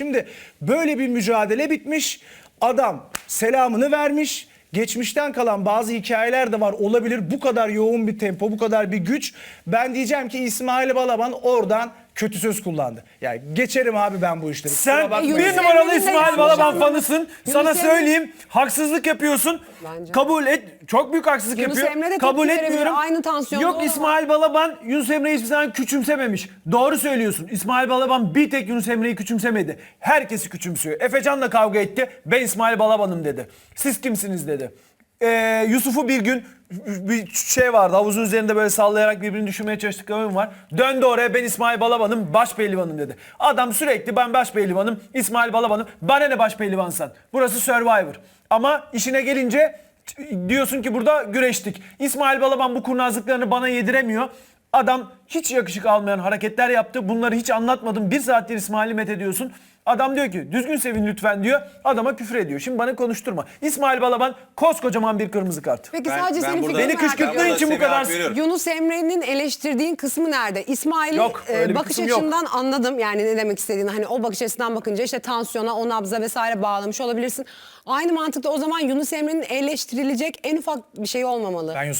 Şimdi böyle bir mücadele bitmiş. Adam selamını vermiş. Geçmişten kalan bazı hikayeler de var olabilir. Bu kadar yoğun bir tempo, bu kadar bir güç. Ben diyeceğim ki İsmail Balaban oradan kötü söz kullandı. Yani geçerim abi ben bu işleri. Sen bakmayın. bir numaralı İsmail Balaban fanısın. Sana Emre- söyleyeyim haksızlık yapıyorsun. Bence. Kabul et. Çok büyük haksızlık Yunus yapıyor. Emre de tepki Kabul verebilir. etmiyorum. Aynı tansiyonda Yok olamaz. İsmail Balaban Yunus Emre'yi hiçbir zaman küçümsememiş. Doğru söylüyorsun. İsmail Balaban bir tek Yunus Emre'yi küçümsemedi. Herkesi küçümsüyor. Efecan'la kavga etti. Ben İsmail Balaban'ım dedi. Siz kimsiniz dedi. Ee, Yusuf'u bir gün bir şey vardı havuzun üzerinde böyle sallayarak birbirini düşürmeye çalıştıkları oyun var. Döndü oraya ben İsmail Balaban'ım baş pehlivanım dedi. Adam sürekli ben baş pehlivanım İsmail Balaban'ım bana ne baş pehlivansan. Burası Survivor. Ama işine gelince diyorsun ki burada güreştik. İsmail Balaban bu kurnazlıklarını bana yediremiyor. Adam hiç yakışık almayan hareketler yaptı. Bunları hiç anlatmadım. Bir saattir İsmail'i met ediyorsun. Adam diyor ki düzgün sevin lütfen diyor. Adama küfür ediyor. Şimdi bana konuşturma. İsmail Balaban koskocaman bir kırmızı kart. Peki Ben- sadece ben senin burada- fikrini Beni merak kışkırttığın ediyorum. için bu kadar- veriyorum. Yunus Emre'nin eleştirdiğin kısmı nerede? İsmail'i Yok, e, öyle bir bakış kısım yok. anladım yani ne demek istediğini. Hani o bakış açısından bakınca işte tansiyona, o nabza vesaire bağlamış olabilirsin. Aynı mantıkta o zaman Yunus Emre'nin eleştirilecek en ufak bir şey olmamalı. Ben Yunus